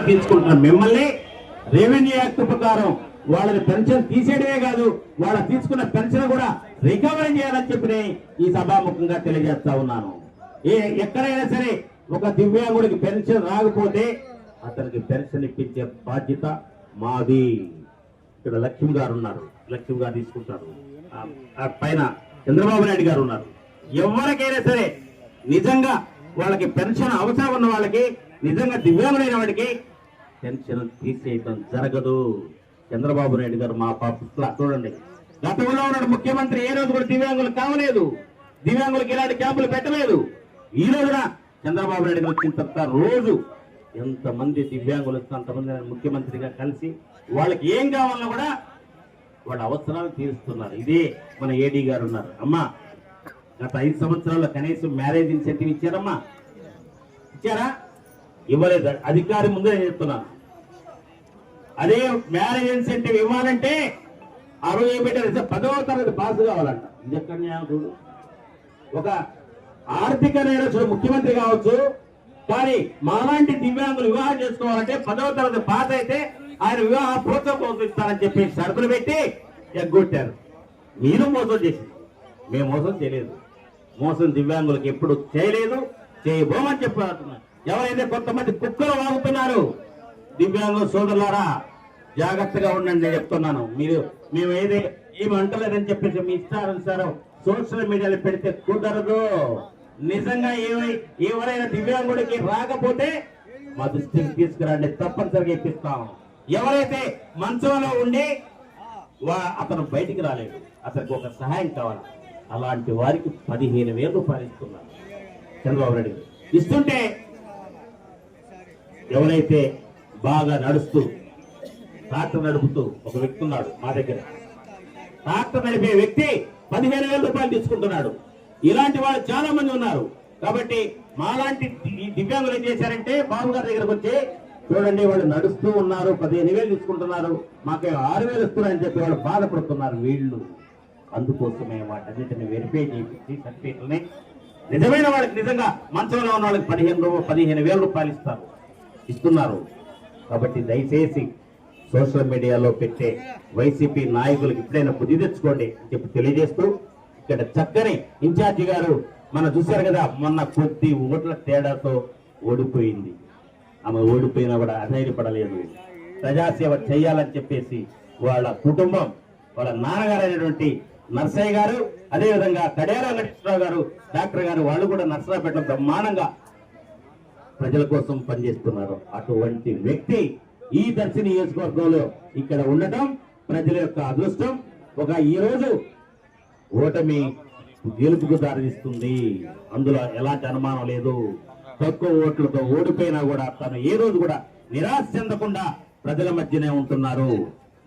తీసుకుంటున్న మిమ్మల్ని revenue act ప్రకారం వాళ్ళని పెన్షన్ తీసేయడమే కాదు వాళ్ళ తీసుకున్న పెన్షన్ కూడా రికవరీ చేయాలని చెప్పి ఈ సభాముఖంగా తెలియజేస్తా ఉన్నాను. ఏ ఎక్కడైనా సరే ఒక దివ్యాంగుడికి పెన్షన్ రాకపోతే అతనికి పెన్షన్ ఇప్పించే బాధ్యత మాది. ఇక్కడ లక్ష్మి గారు ఉన్నారు. లక్ష్మి గారు తీసుకుంటారు. ఆ- పైన చంద్రబాబు నాయుడు గారు ఉన్నారు. ఎవరికైనా సరే నిజంగా వాళ్ళకి పెన్షన్ అవసరం ఉన్న వాళ్ళకి నిజంగా దివ్యాంగులైన వాడికి పెన్షన్ తీసేయటం జరగదు. చంద్రబాబు నాయుడు గారు మా పట్ల చూడండి. గతంలో ఉన్న ముఖ్యమంత్రి ఏ రోజు కూడా దివ్యాంగులు కావలేదు. దివ్యాంగులకు ఇలాంటి క్యాంపులు పెట్టలేదు. ఈ రోజున చంద్రబాబు నాయుడు గారు వచ్చిన తర్వాత రోజు ఎంతమంది దివ్యాంగులు అంతమంది ముఖ్యమంత్రిగా కలిసి వాళ్ళకి ఏం కావాలన్నా కూడా వాళ్ళ అవసరాలు తీరుస్తున్నారు. ఇదే మన ఏడీ గారు ఉన్నారు. అమ్మా గత ఐదు సంవత్సరాల్లో కనీసం మ్యారేజ్ ఇన్సెంటివ్ ఇచ్చారమ్మా. ఇచ్చారా? ఇవ్వలేదు. అధికారి ముందే చెప్తున్నాను అదే మ్యారేజ్ ఇన్సెంటివ్ ఇవ్వాలంటే ఆ రోజు ఏం పెట్టారు పదవ తరగతి పాస్ కావాలంట. ఇది ఎక్కడ న్యాయం చూడు. ఒక ఆర్థిక నేరస్తుడు ముఖ్యమంత్రి కావచ్చు కానీ మాలాంటి దివ్యాంగులు వివాహం చేసుకోవాలంటే పదవ తరగతి పాస్ అయితే ఆయన వివాహ ప్రోత్సాహం ఇస్తారని చెప్పి షరతులు పెట్టి ఎగ్గొట్టారు. మీరు మోసం చేసింది మేము మోసం చేయలేదు. మోసం దివ్యాంగులకు ఎప్పుడు చేయలేదు. చేయబోమని చెప్పారు ఎవరైతే కొంతమంది కుక్కలు వాగుతున్నారు దివ్యాంగ సోదరులారా జాగ్రత్తగా ఉండండి నేను చెప్తున్నాను. మీరు మేము ఏదే ఏమి అంటలేదని చెప్పేసి మీ ఇష్టానుసారం సోషల్ మీడియాలో పెడితే కుదరదు. నిజంగా ఏమై ఎవరైనా దివ్యాంగుడికి రాకపోతే మా దృష్టికి తీసుకురండి తప్పనిసరిగా ఇప్పిస్తాం. ఎవరైతే మంచంలో ఉండి వా- అతను బయటికి రాలేదు అతనికి ఒక సహాయం కావాలి. అలాంటి వారికి పదిహేను వేలు రూపాయలు ఇస్తున్నారు చంద్రబాబు నాయుడు ఇస్తుంటే ఎవరైతే బాగా నడుస్తూ ట్రాక్టర్ నడుపుతూ ఒక వ్యక్తి ఉన్నాడు మా దగ్గర. ట్రాక్టర్ నడిపే వ్యక్తి పదిహేను వేల రూపాయలు తీసుకుంటున్నాడు. ఇలాంటి వాళ్ళు చాలా మంది ఉన్నారు. కాబట్టి మాలాంటి ఈ దివ్యాంగులు ఏం చేశారంటే బాబు గారి దగ్గరకు వచ్చి చూడండి వాళ్ళు నడుస్తూ ఉన్నారు పదిహేను వేలు తీసుకుంటున్నారు మాకు ఆరు వేలు ఇస్తున్నారని చెప్పి వాళ్ళు బాధపడుతున్నారు వీళ్ళు. అందుకోసమే వాటన్నిటిని వెరిఫై చేయించి సర్టిఫికేట్లని నిజమైన వాళ్ళకి నిజంగా మంచంలో ఉన్న వాళ్ళకి పదిహేను పదిహేను వేల రూపాయలు ఇస్తారు. ఇస్తున్నారు. కాబట్టి దయచేసి సోషల్ మీడియాలో పెట్టే వైసీపీ నాయకులకు ఎప్పుడైనా బుద్ధి తెచ్చుకోండి అని చెప్పి తెలియజేస్తూ ఇక్కడ చక్కని ఇన్ఛార్జి గారు మనం చూశారు కదా మొన్న కొద్ది ఓట్ల తేడాతో ఓడిపోయింది. ఆమె ఓడిపోయినా కూడా అధైర్యపడలేదు ప్రజాసేవ చేయాలని చెప్పేసి వాళ్ళ కుటుంబం వాళ్ళ నాన్నగారు అయినటువంటి నర్సయ్య గారు అదేవిధంగా కడేరా వెంకటేశ్వరరావు గారు డాక్టర్ గారు వాళ్ళు కూడా నర్సరాపేటలో బ్రహ్మాండంగా ప్రజల కోసం పనిచేస్తున్నారు. అటువంటి వ్యక్తి ఈ దర్శి నియోజకవర్గంలో ఇక్కడ ఉండటం ప్రజల యొక్క అదృష్టం. ఒక ఈ రోజు ఓటమి గెలుపుకు దారిస్తుంది అందులో ఎలాంటి అనుమానం లేదు. తక్కువ ఓట్లతో ఓడిపోయినా కూడా తను ఏ రోజు కూడా నిరాశ చెందకుండా ప్రజల మధ్యనే ఉంటున్నారు.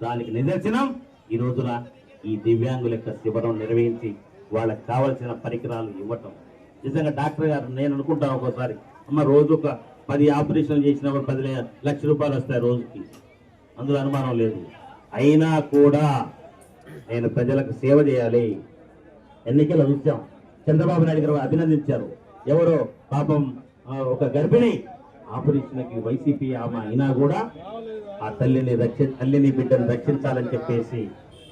దానికి నిదర్శనం ఈ రోజున ఈ దివ్యాంగుల యొక్క శిబిరం నిర్వహించి వాళ్ళకి కావలసిన పరికరాలు ఇవ్వటం. నిజంగా డాక్టర్ గారు నేను అనుకుంటాను ఒక్కోసారి అమ్మ రోజు ఒక పది ఆపరేషన్లు చేసినప్పుడు పది లక్ష రూపాయలు వస్తాయి రోజుకి. అందులో అనుమానం లేదు. అయినా కూడా నేను ప్రజలకు సేవ చేయాలి. ఎన్నికల చూసాం చంద్రబాబు నాయుడు గారు అభినందించారు. ఎవరో పాపం ఒక గర్భిణి ఆపరేషన్కి వైసీపీ ఆమె అయినా కూడా ఆ తల్లిని రక్షి తల్లిని బిడ్డను రక్షించాలని చెప్పేసి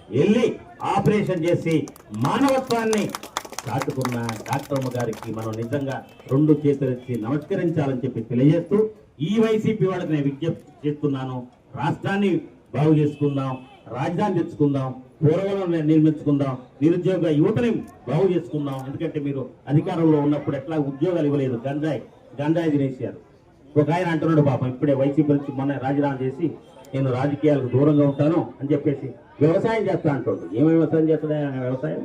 వెళ్ళి ఆపరేషన్ చేసి మానవత్వాన్ని దాటుకున్న డాక్టర్ అమ్మగారికి మనం నిజంగా రెండు చేతులెత్తి నమస్కరించాలని చెప్పి తెలియజేస్తూ ఈ వైసీపీ వాళ్ళకి నేను విజ్ఞప్తి చేస్తున్నాను. రాష్ట్రాన్ని బాగు చేసుకుందాం రాజధాని తెచ్చుకుందాం పూర్వలను నిర్మించుకుందాం నిరుద్యోగ యువతని బాగు చేసుకుందాం. ఎందుకంటే మీరు అధికారంలో ఉన్నప్పుడు ఎట్లా ఉద్యోగాలు ఇవ్వలేదు. గంజాయి గంజాయి తినేసారు ఒక ఆయన అంటున్నాడు పాపం ఇప్పుడే వైసీపీ నుంచి మొన్న రాజీనామా చేసి నేను రాజకీయాలకు దూరంగా ఉంటాను అని చెప్పేసి వ్యవసాయం చేస్తా అంటాడు. ఏమేమి వ్యవసాయం చేస్తాడు వ్యవసాయం?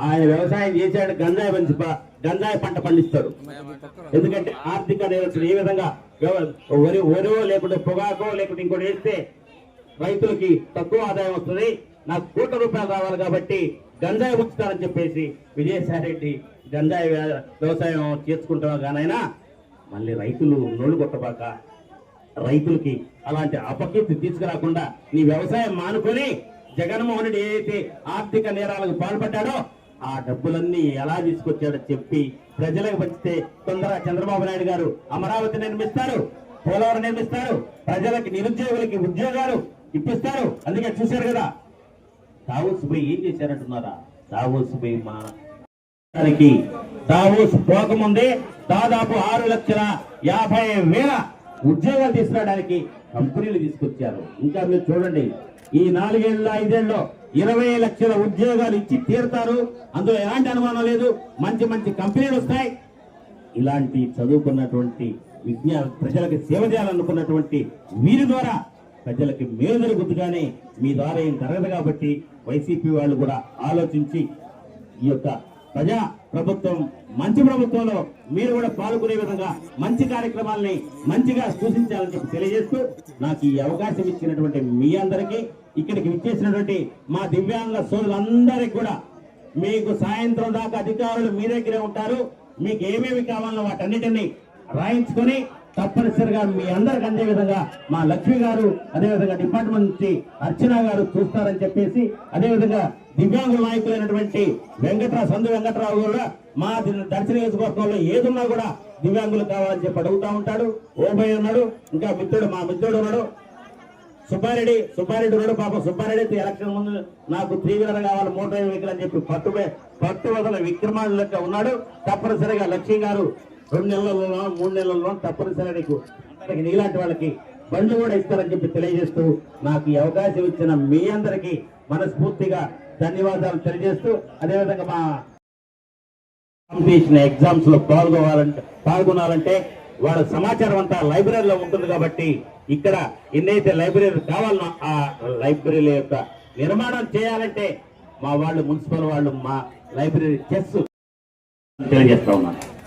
ఆయన వ్యవసాయం చేశాడు గంజాయి పంచి గంజాయి పంట పండిస్తాడు ఎందుకంటే ఆర్థిక నేరస్తులు ఏ విధంగా వరి వరో లేకుంటే పొగాకో లేకుంటే ఇంకోటి వేస్తే రైతులకి తక్కువ ఆదాయం వస్తుంది. నాకు కోట్ల రూపాయలు రావాలి కాబట్టి గంజాయి ఉంచుతారని చెప్పేసి విజయసాయి రెడ్డి గంజాయి వ్యవసాయం చేసుకుంటాం కానైనా మళ్ళీ రైతులు నోళ్ళు కొట్టబాక రైతులకి అలాంటి అపకీర్తి తీసుకురాకుండా నీ వ్యవసాయం మానుకొని జగన్మోహన్ రెడ్డి ఏదైతే ఆర్థిక నేరాలకు పాల్పడ్డాడో ఆ డబ్బులన్నీ ఎలా తీసుకొచ్చాడో చెప్పి ప్రజలకు పంచితే తొందరగా చంద్రబాబు నాయుడు గారు అమరావతి నిర్మిస్తారు పోలవరం నిర్మిస్తారు ప్రజలకి నిరుద్యోగులకి ఉద్యోగాలు ఇప్పిస్తారు. అందుకే చూశారు కదా దావోస్ పోయి ఏం చేశారంటున్నారా? దావోస్ పోయి మా దావోస్ పోకముందే దాదాపు ఆరు లక్షల యాభై వేల ఉద్యోగాలు తీసుకురావడానికి కంపెనీలు తీసుకొచ్చారు. ఇంకా మీరు చూడండి ఈ నాలుగేళ్ళ ఐదేళ్ళలో ఇరవై లక్షల ఉద్యోగాలు ఇచ్చి తీరుతారు. అందులో ఎలాంటి అనుమానం లేదు. మంచి మంచి కంపెనీలు వస్తాయి. ఇలాంటి చదువుకున్నటువంటి విజ్ఞా ప్రజలకు సేవ చేయాలనుకున్నటువంటి వీరి ద్వారా ప్రజలకి మేలు జరుగుతుందిగానే మీ ద్వారా ఏం జరగదు కాబట్టి వైసీపీ వాళ్ళు కూడా ఆలోచించి ఈ యొక్క ప్రజా ప్రభుత్వం మంచి ప్రభుత్వంలో మీరు కూడా పాల్గొనే విధంగా మంచి కార్యక్రమాల్ని మంచిగా సూచించాలని చెప్పి తెలియజేస్తూ నాకు ఈ అవకాశం ఇచ్చినటువంటి మీ అందరికీ ఇక్కడికి విచ్చేసినటువంటి మా దివ్యాంగ సోదరులందరికీ కూడా మీకు సాయంత్రం దాకా అధికారులు మీ దగ్గరే ఉంటారు. మీకు ఏమేమి కావాలో వాటన్నిటిని రాయించుకొని తప్పనిసరిగా మీ అందరికి అందే విధంగా మా లక్ష్మి గారు అదేవిధంగా డిపార్ట్మెంట్ నుంచి అర్చన గారు చూస్తారని చెప్పేసి అదేవిధంగా దివ్యాంగుల నాయకులైనటువంటి వెంకట్రావు సందు వెంకట్రావు కూడా మా దర్శన నియోజకవర్గంలో ఏదున్నా కూడా దివ్యాంగులు కావాలని చెప్పి అడుగుతా ఉంటాడు. ఓబై ఉన్నాడు ఇంకా మిత్రుడు మా మిత్రుడు ఉన్నాడు. సుబ్బారెడ్డి సుబ్బారెడ్డి ఉన్నాడు పాపం సుబ్బారెడ్డి ఎలక్షన్ ముందు నాకు త్రీ వీలర్ కావాలి మోటార్ వెహికల్ అని చెప్పి పట్టు పట్టు వదల విక్రమాలు ఉన్నాడు. తప్పనిసరిగా లక్ష్మి గారు రెండు నెలలలో మూడు నెలల్లో తప్పనిసరిగా నీకు అందరికి నీలాంటి వాళ్ళకి బండ్లు కూడా ఇస్తారని చెప్పి తెలియజేస్తూ నాకు ఈ అవకాశం ఇచ్చిన మీ అందరికీ మనస్ఫూర్తిగా ధన్యవాదాలు తెలియజేస్తూ అదేవిధంగా మా కాంపిటీషన్ ఎగ్జామ్స్లో పాల్గొవాలంటే పాల్గొనాలంటే వాళ్ళ సమాచారం అంతా లైబ్రరీలో ఉంటుంది కాబట్టి ఇక్కడ ఎన్నైతే లైబ్రరీ కావాలనో ఆ లైబ్రరీ యొక్క నిర్మాణం చేయాలంటే మా వాళ్ళు మున్సిపల్ వాళ్ళు మా లైబ్రరీ చెస్ తెలియజేస్తా ఉన్నారు